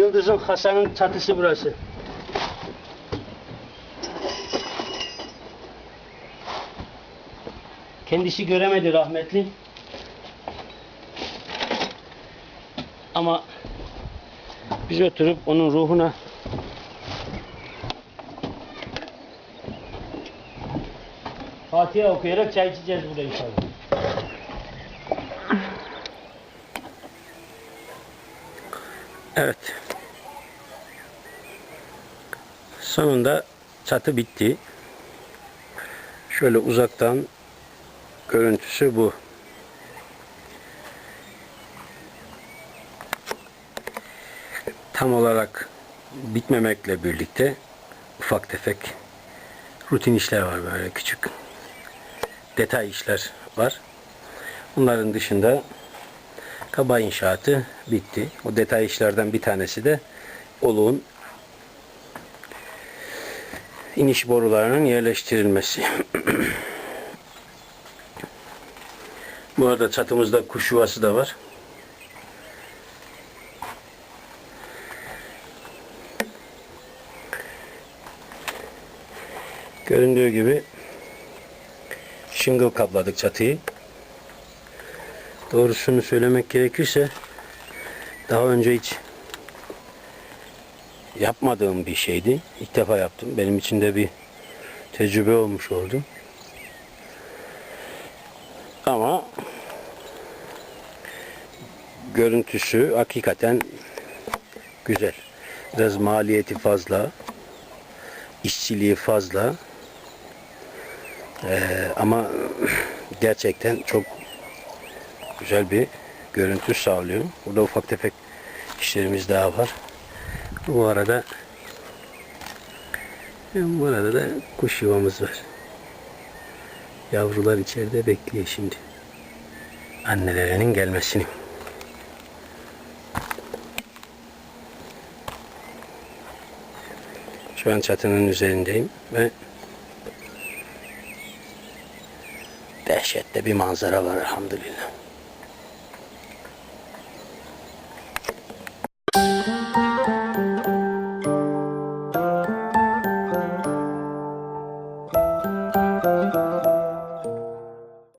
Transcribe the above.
Yıldız'ın Hasan'ın çatısı burası. Kendisi göremedi rahmetli. Ama biz oturup onun ruhuna Fatiha okuyarak çay içeceğiz burada inşallah. Evet. Sonunda çatı bitti. Şöyle uzaktan görüntüsü bu. Tam olarak bitmemekle birlikte ufak tefek rutin işler var böyle küçük detay işler var. Bunların dışında kaba inşaatı bitti. O detay işlerden bir tanesi de oluğun iniş borularının yerleştirilmesi. Bu arada çatımızda kuş yuvası da var. Göründüğü gibi şıngıl kapladık çatıyı. Doğrusunu söylemek gerekirse daha önce hiç yapmadığım bir şeydi. İlk defa yaptım. Benim için de bir tecrübe olmuş oldu. Ama görüntüsü hakikaten güzel. Biraz maliyeti fazla, işçiliği fazla. Ee, ama gerçekten çok güzel bir görüntü sağlıyor. Burada ufak tefek işlerimiz daha var. Bu arada bu arada da kuş yuvamız var. Yavrular içeride bekliyor şimdi. Annelerinin gelmesini. Şu an çatının üzerindeyim ve dehşette bir manzara var elhamdülillah.